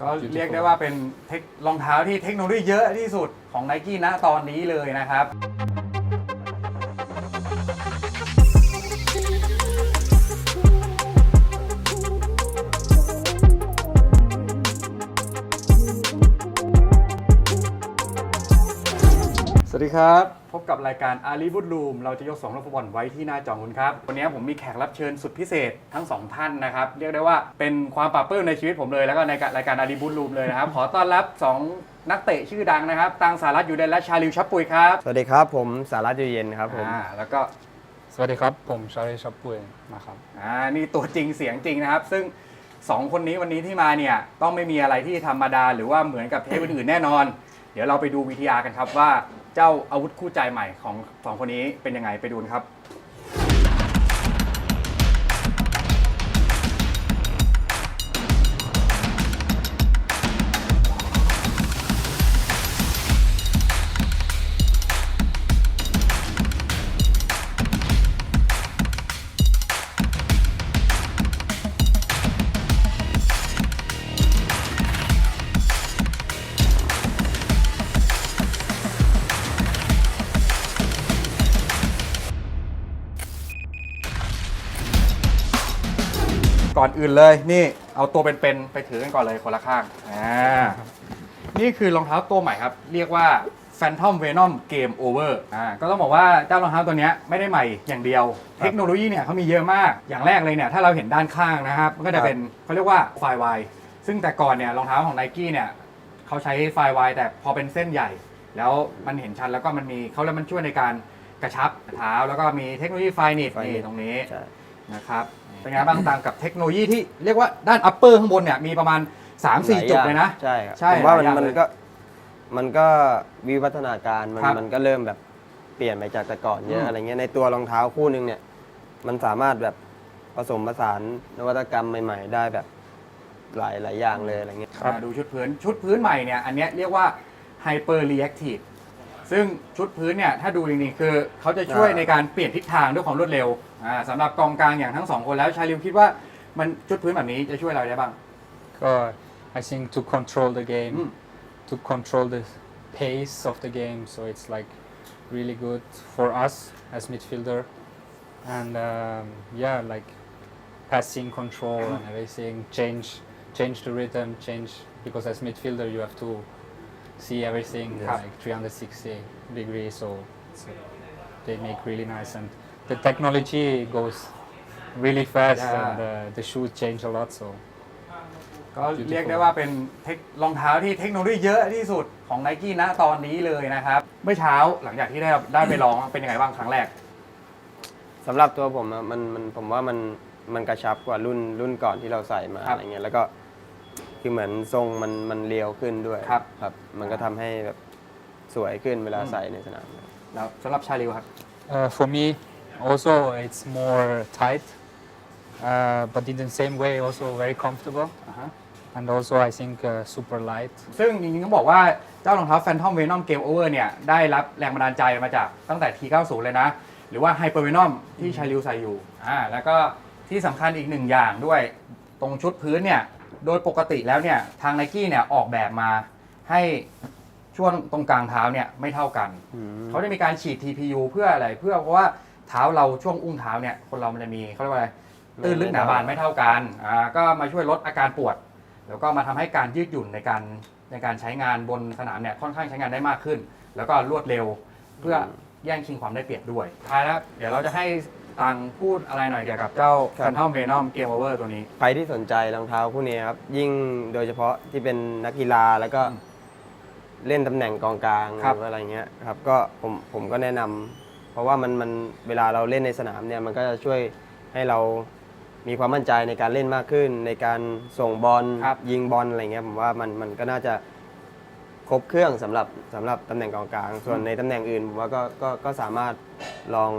ก็เรียกได้ว่าเป็นเทครองเท้าที่เทคโนโลยีเยอะที่สุดของไนกี้ณตอนนี้เลยนะครับ สวัสดีครับ พบกับรายการอาลีบุตรูมเราจะยกสองนักฟุตบอลไว้ที่หน้าจอคุณครับ วันนี้ผมมีแขกรับเชิญสุดพิเศษทั้งสองท่านนะครับ เรียกได้ว่าเป็นความปราบปลื้มในชีวิตผมเลย แล้วก็ในรายการอาลีบุตรูมเลยนะครับ ขอต้อนรับ 2 นักเตะชื่อดังนะครับตังสารัตอยู่เดนและชาลิวชับปุยครับสวัสดีครับผมสารัตอยู่เย็นครับผมอ่าแล้วก็สวัสดีครับ ผมชาริชับปุยนะครับอ่านี่ตัวจริงเสียงจริงนะครับ ซึ่ง2คนนี้วันนี้ที่มาเนี่ยต้องไม่มีอะไรที่ธรรมดา หรือว่าเหมือนกับเทปอื่นๆแน่นอน เดี๋ยวเราไปดู VTR กันครับว่า เจ้าอาวุธคู่ใจใหม่ของสองคนนี้เป็นยังไงไปดูนครับ ก่อนอื่นเลยนี่เอาตัวเป็นๆไปถือกันก่อนเลยคนละข้างอ่านี่คือรองเท้าตัวใหม่ครับ เรียกว่า Phantom Venom Game Over อ่าก็ต้องบอกว่าเจ้ารองเท้าตัวเนี้ยไม่ได้ใหม่อย่างเดียว เทคโนโลยีเนี่ยเขามีเยอะมาก อย่างแรกเลยเนี่ยถ้าเราเห็นด้านข้างนะครับมันก็จะเป็นเขาเรียกว่าไฟวายซึ่งแต่ก่อนเนี่ยรองเท้าของ n นกี้เนี่ยเขาใช้ไฟวายแต่พอเป็นเส้นใหญ่ แล้วมันเห็นชัดแล้วก็มันมีเขาแล้วมันช่วยในการกระชับเท้าแล้วก็มีเทคโนโลยีไฟนิดไฟนิดนี่ตรงนี้ใช่นะครับ เป็นไงบ้างต่างกับเทคโนโลยีที่เรียกว่าด้านอัปเปอร์ข้างบนเนี่ยมีประมาณ 3-4 จุดเลยนะ ใช่ครับใช่ผมว่ามันหลายอย่างมันเลยก็มันก็วิวัฒนาการมันครับมันก็เริ่มแบบเปลี่ยนไปจากแต่ก่อนเยอือะม อะไรเงี้ยในตัวรองเท้าคู่หนึงเนี่ย มันสามารถแบบผสมผสานนวัตกรรมใหม่ ๆ ได้แบบหลายหลายอย่างเลยอะไรเงี้ยครับอ่าดูชุดพื้นชุดพื้นใหม่เนี่ยอันเนี้ยเรียกว่า Hyper Reactive ซึ่งชุดพื้นเนี่ยถ้าดูจริงๆคือเขาจะช่วยอ่า ในการเปลี่ยนทิศทางด้วยความรวดเร็วอ่าสำหรับกองกลางอย่างทั้งสองคนแล้วชาลิวคิดว่ามันชุดพื้นแบบนี้จะช่วยเราได้บ้างก็ I think to control the game อืม to control the pace of the game so it's like really good for us as midfielder and um, yeah like passing control and everything change change the rhythm change because as midfielder you have to see everything Yes. like 360 degrees so it's, they make really nice and the technology goes really fast Yeah. and uh, the shoes change a lot so ก็เรียกได้ว่าเป็นเทครองเท้าที่เทคโนโลยีเยอะที่สุดของไนกี้ณตอนนี้เลยนะครับ เมื่อเช้าหลังจากที่ได้ได้ไปลองเป็นยังไงบ้างครั้งแรก สำหรับตัวผมอะมันมันผมว่ามันมันกระชับกว่ารุ่นรุ่นก่อนที่เราใส่มาครับ อะไรเงี้ยแล้วก็ คือเหมือนทรงมันมันเรียวขึ้นด้วยครับ ครับ มันก็ทำให้แบบสวยขึ้นเวลาอืมใส่ในสนาม แล้วสำหรับชาลิวครับ Uh, for me, also it's more tight, uh, but in the same way also very comfortable, อ่าฮะ and also I think uh, super light. ซึ่งจริงๆต้องบอกว่าเจ้ารองเท้า Phantom Venom Game Over เนี่ย ได้รับแรงบันดาลใจมาจากตั้งแต่ T90 เลยนะ หรือว่า Hyper Venom ที่ชาลิวใส่อยู่อ่าแล้วก็ที่สำคัญอีกหนึ่งอย่างด้วย ตรงชุดพื้นเนี่ย โดยปกติแล้วเนี่ยทาง n นกี้เนี่ยออกแบบมาให้ช่วงตรงกลางเท้าเนี่ยไม่เท่ากัน เขาได้มีการฉีด TPU เพื่ออะไรเพื่อเพราะว่าเท้าเราช่วงอุ้งเท้าเนี่ยคนเรามันจะมีเขาเรียกว่าอะไรตื้นลึกหนาบานไม่เท่ากันอ่าก็มาช่วยลดอาการปวด แล้วก็มาทำให้การยืดหยุ่นในการในการใช้งานบนสนามเนี่ยค่อนข้างใช้งานได้มากขึ้น แล้วก็รวดเร็วเพื่อแย่งชิงความได้เปรียบด้วยท้ายแล้วเดี๋ยวเราจะให้ ตังพูดอะไรหน่อยเกี่ยวกับเจ้าครับ Phantom Venom Game Over ตัวนี้ ใครที่สนใจรองเท้าคู่นี้ครับ ยิ่งโดยเฉพาะที่เป็นนักกีฬาแล้วก็อืมเล่นตำแหน่งกองกลางหครับ รืออะไรเงี้ยครับ ก็ผมผมก็แนะนำเพราะว่ามันมันเวลาเราเล่นในสนามเนี่ยมันก็จะช่วยให้เรามีความมั่นใจในการเล่นมากขึ้น ในการส่งบอลครับ ยิงบอลอะไรเงี้ยผมว่ามันมันก็น่าจะครบเครื่องสำหรับสำหรับตำแหน่งกองกลาง ส่วนในตำแหน่งอื่นผมว่าก็ก็ก็สามารถลอง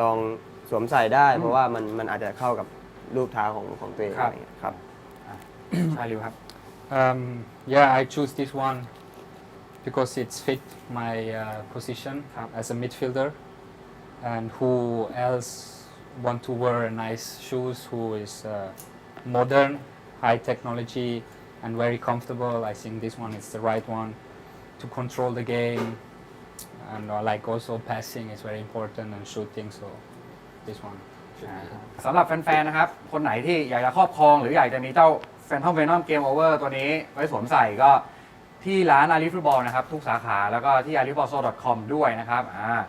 ลองสวมใส่ได้ เพราะว่ามันมันอาจจะเข้ากับรูปเท้าของของตัวเองครับ อะไรเงี้ยครับ ชาลิวครับ Um, yeah, I choose this one because it's fit my uh, position as a midfielder, and who else want to wear nice shoes who is uh, modern, high technology, and very comfortable. I think this one is the right one to control the game, and uh, like also passing is very important and shooting. So this one สำหรับแฟนๆ นะครับ คนไหนที่อยากจะครอบครอง หรืออยากจะมีเจ้า Phantom Venom Game Over ตัวนี้ไว้สวมใส่ก็ที่ร้านอาลีฟุตบอลนะครับ ทุกสาขาแล้วก็ที่ a l i f u t b a l l s c o m ด้วยนะครับอ่า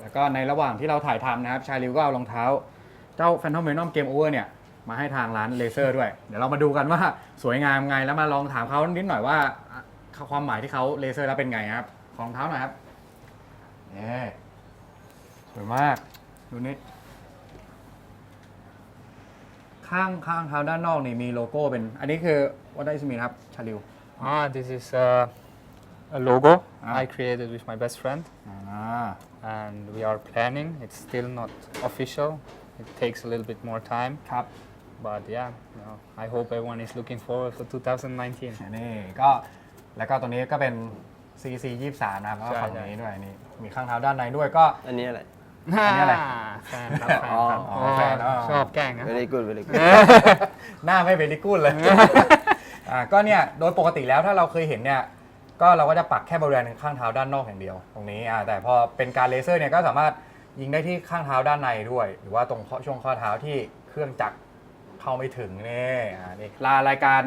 แล้วก็ในระหว่างที่เราถ่ายทำนะครับ ชายริวก็เอารองเท้า เจ้า Phantom Venom Game Over เนี่ย มาให้ทางร้านเลเซอร์ด้วย เดี๋ยวเรามาดูกันว่าสวยงามไงแล้วมาลองถามเขานิดหน่อยว่าความหมายที่เขาเลเซอร์แล้วเป็นไงครับของรองเท้าหน่อยครับ นี่ยสวยมาก ดูนี่ ข้างข้างเท้าด้านนอกนี่มีโลโก้เป็น อันนี้คือวัตถุสมีครับ ชาลิว Ah, this is uh, a logo Ah. I created with my best friend, อ่า and we are planning. It's still not official. It takes a little bit more time, ครับ but yeah, you know, I hope everyone is looking forward for 2019. นี่ก็แล้วก็ตัวนี้ก็เป็น CC 23นะครับแล้วก็ใช่ ฝั่งใช่นี้ด้วยนี่มีข้างเท้าด้านในด้วยก็ อันนี้อะไร อันนี้อะไรแฟนครับแฟนอ๋อครับอ๋อแฟนอ๋อ ชอบแกล้งนะ very good very good หน้าไม่เบลิกูลเลย อ่าก็เนี่ยโดยปกติแล้วถ้าเราเคยเห็นเนี่ยก็เราก็จะปักแค่บริเวณข้างเท้าด้านนอกอย่างเดียว ตรงนี้อ่าแต่พอเป็นการเลเซอร์เนี่ยก็สามารถยิงได้ที่ข้างเท้าด้านในด้วย หรือว่าตรงข้อช่วงข้อเท้าที่เครื่องจักรเข้าไม่ถึงนี่อ่านี่ลารายการ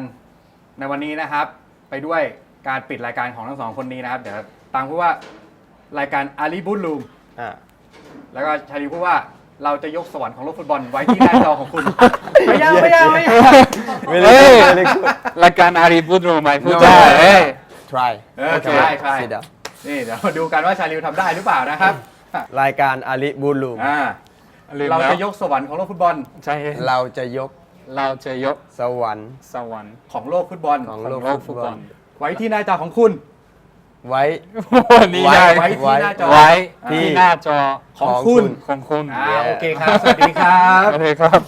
ในวันนี้นะครับ ไปด้วย การปิดรายการของทั้งสองคนนี้นะครับ เดี๋ยวตังพูดว่ารายการอาลีบุลลูมอ่าแล้วก็ชาลีพูดว่าเราจะยกสวรรค์ของโลกฟุตบอลไว้ที่หน้าจอของคุณไม่ยากไม่ยากไม่ยาก very good very good รายการอารีบุตรหมายพูด No. ได้เอ้ย try เออใช่ใช่ sit down นี่เดี๋ยวมาดูกันว่าชาลิวทำได้หรือเปล่านะครับรายการอาลิบูลูมอ่าลืมเราแล้วจะยกสวรรค์ของโลกฟุตบอลใช่เราจะยกเราจะยกสวรรค์สวรรค์ของโลกฟุตบอลของของโลกโลกฟุฟุตตบบออลล ไว้ที่หน้าจอของคุณ ไว้ นี่ไว้ไงไว้ที่หน้าจอ ไว้ที่ที่หน้าจอของของคุณคุณของคุณอ่าโอเคครับ สวัสดีครับ โอเคครับ